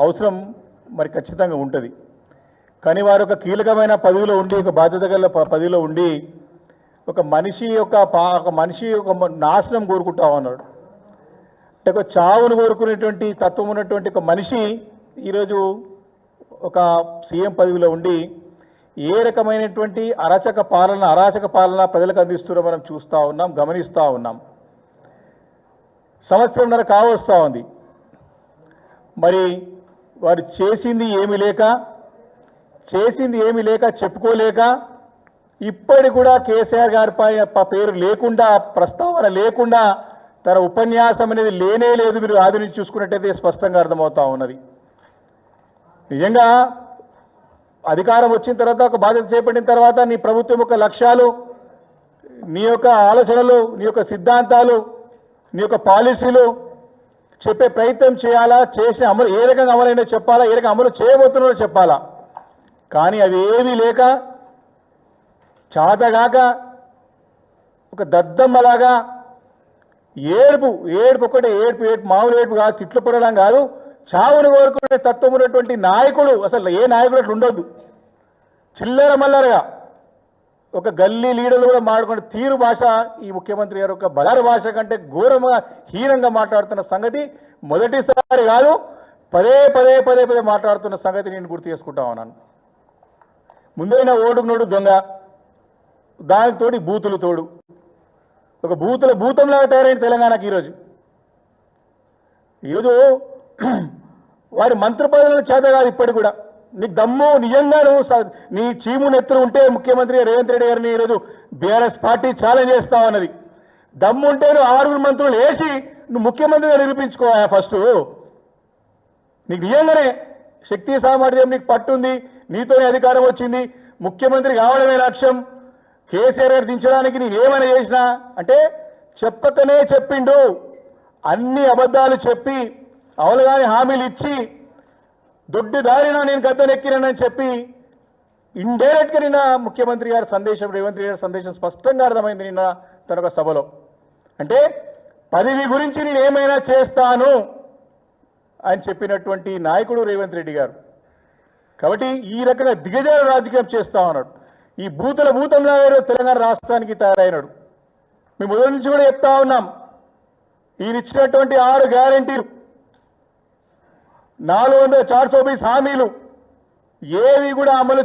అవసరం మరి ఖచ్చితంగా ఉంటుంది. కానీ వారు ఒక కీలకమైన పదవిలో ఉండి ఒక బాధ్యత గల పదవిలో ఉండి ఒక మనిషి యొక్క పా ఒక మనిషి ఒక నాశనం కోరుకుంటా ఉన్నాడు. అంటే ఒక చావును కోరుకునేటువంటి తత్వం ఉన్నటువంటి ఒక మనిషి ఈరోజు ఒక సీఎం పదవిలో ఉండి ఏ రకమైనటువంటి అరాచక పాలన అరాచక పాలన ప్రజలకు అందిస్తున్నారో మనం చూస్తూ ఉన్నాం గమనిస్తూ ఉన్నాం. సంవత్సరంన్నర కావస్తూ ఉంది. మరి వారు చేసింది ఏమి లేక చేసింది ఏమి లేక చెప్పుకోలేక ఇప్పటి కూడా కేసీఆర్ గారి పైన పేరు లేకుండా ప్రస్తావన లేకుండా తన ఉపన్యాసం అనేది లేనే లేదు మీరు ఆది నుంచి చూసుకున్నట్టయితే స్పష్టంగా అర్థమవుతా ఉన్నది. నిజంగా అధికారం వచ్చిన తర్వాత ఒక బాధ్యత చేపట్టిన తర్వాత నీ ప్రభుత్వం యొక్క లక్ష్యాలు నీ యొక్క ఆలోచనలు నీ యొక్క సిద్ధాంతాలు నీ యొక్క పాలసీలు చెప్పే ప్రయత్నం చేయాలా? చేసిన అమలు ఏ రకంగా అమలైనా చెప్పాలా? ఏ రకంగా అమలు చేయబోతున్నారో చెప్పాలా? కానీ అవి ఏమీ లేక చాతగాక ఒక దద్దమ్మలాగా ఏడుపు ఏడుపు ఒకటే ఏడుపు ఏడుపు మామూలు ఏడుపు కాదు తిట్లు పడడం కాదు చావును కోరుకునే తత్వం ఉన్నటువంటి నాయకుడు అసలు ఏ నాయకుడు అట్లా ఉండొద్దు. చిల్లర మల్లరగా ఒక గల్లీ లీడర్లు కూడా మాట్లాడుకునే తీరు భాష ఈ ముఖ్యమంత్రి గారు ఒక బదారు భాష కంటే ఘోరంగా హీనంగా మాట్లాడుతున్న సంగతి మొదటిసారి కాదు పదే పదే పదే పదే మాట్లాడుతున్న సంగతి నేను గుర్తు చేసుకుంటా ఉన్నాను. ముందైన ఓటుకు నోడు దొంగ దానితోటి బూతులు తోడు. ఒక బూతుల భూతంలాగా తయారైంది తెలంగాణకి ఈరోజు. ఈరోజు వారి మంత్రి పదవులను చేత కాదు ఇప్పటికి కూడా. నీకు దమ్ము నిజంగా నువ్వు నీ చీము నెత్తులు ఉంటే ముఖ్యమంత్రి రేవంత్ రెడ్డి గారిని ఈరోజు బీఆర్ఎస్ పార్టీ ఛాలెంజ్ చేస్తా అన్నది దమ్ము ఉంటే నువ్వు ఆరుగురు మంత్రులు వేసి నువ్వు ముఖ్యమంత్రిగా నిరూపించుకో ఫస్ట్. నీకు నిజంగానే శక్తి సామర్థ్యం నీకు పట్టుంది నీతోనే అధికారం వచ్చింది ముఖ్యమంత్రి కావడమే లక్ష్యం. కేసీఆర్ గారు దించడానికి నేను ఏమైనా చేసినా అంటే చెప్పకనే చెప్పిండు. అన్ని అబద్ధాలు చెప్పి అవలుగాని హామీలు ఇచ్చి దొడ్డి దారిన నేను గద్దెనెక్కినానని చెప్పి ఇండైరెక్ట్గా నిన్న ముఖ్యమంత్రి గారి సందేశం రేవంత్ రెడ్డి గారి సందేశం స్పష్టంగా అర్థమైంది నిన్న తన ఒక సభలో. అంటే పదవి గురించి నేను ఏమైనా చేస్తాను అని చెప్పినటువంటి నాయకుడు రేవంత్ రెడ్డి గారు. కాబట్టి ఈ రకంగా దిగజారు రాజకీయం చేస్తా ఉన్నాడు. ఈ భూతుల భూతంలో తెలంగాణ రాష్ట్రానికి తయారైనాడు. మేము మొదటి నుంచి కూడా చెప్తా ఉన్నాం. ఈయన ఇచ్చినటువంటి ఆరు గ్యారంటీలు నాలుగు వందల చార్ చౌబీస్ హామీలు. ఏవి కూడా అమలు